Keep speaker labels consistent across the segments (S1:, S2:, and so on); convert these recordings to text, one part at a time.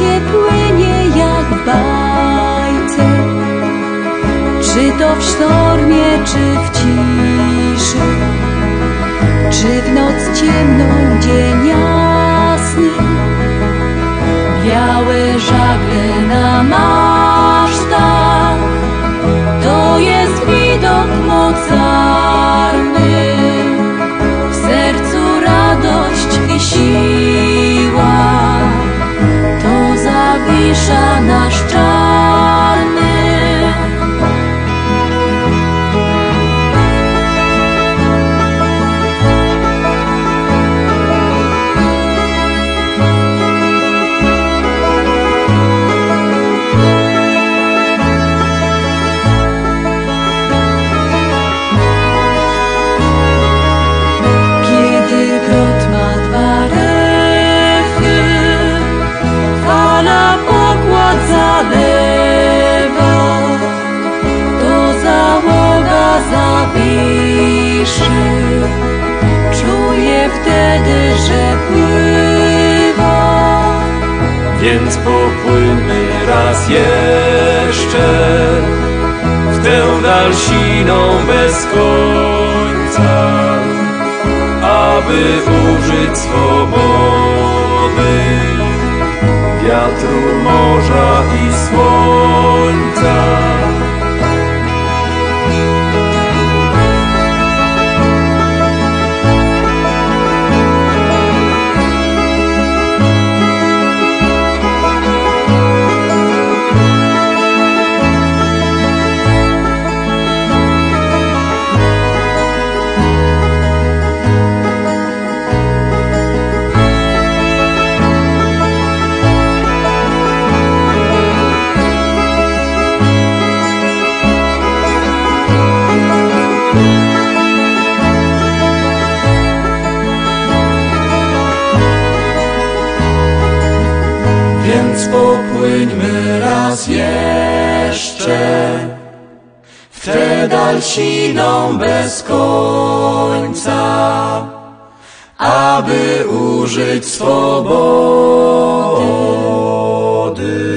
S1: Życie płynie jak bajce, czy to w sztormie, czy w ciszy, czy w noc ciemną, dzień jasny. Białe żagle zawiszy. Czuję wtedy, że pływa.
S2: Więc popłyńmy raz jeszcze w tę dal siną bez końca, aby użyć swobody, wiatru, morza i słońca. Popłyńmy raz jeszcze w tę dal siną bez końca, aby użyć swobody,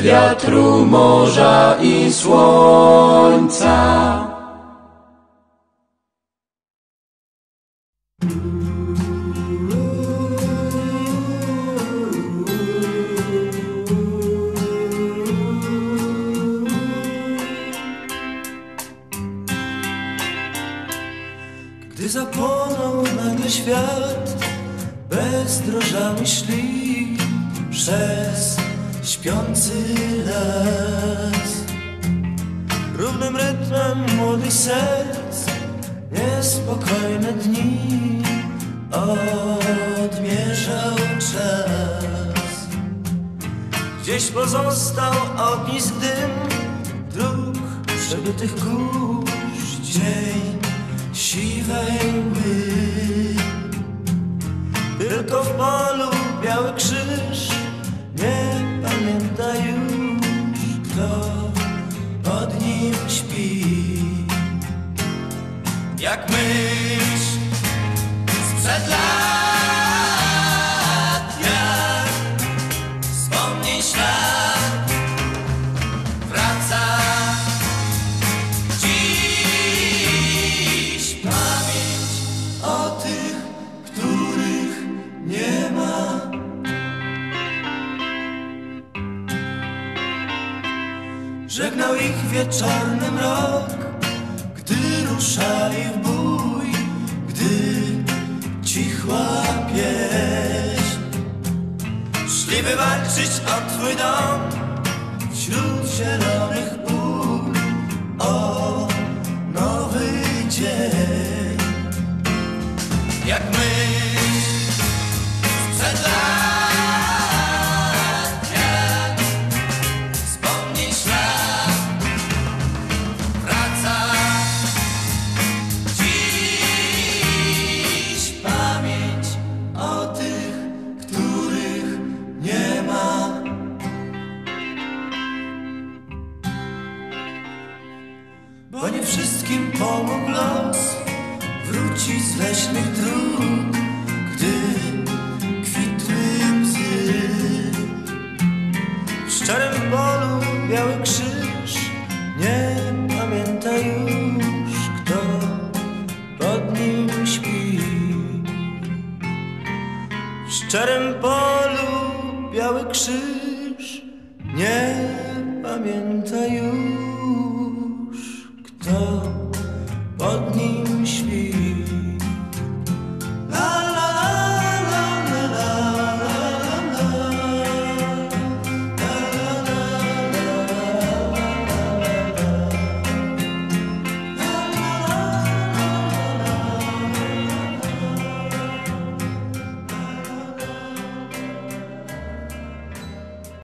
S2: wiatru, morza i słońca.
S3: Gdy zapłonął nagle świat, bezdrożami szli przez śpiący las. Równym rytmem młodych serc, niespokojne dni odmierzał czas. Gdzieś pozostał ognisk dym dróg przebytych kurz dzień siwej mgły. Tylko w polu biały krzyż nie pamięta już, kto pod nim śpi. Jak myśl Żegnał ich wieczorny mrok, gdy ruszali w bój, gdy cichła pieśń. Szli wywalczyć o twój dom wśród zielonych Bo nie wszystkim pomógł los. Wrócić z leśnych dróg Gdy kwitły łzy. W szczerym polu biały krzyż Nie pamięta już Kto pod nim śpi. W szczerym polu biały krzyż Nie pamięta już. Pagnim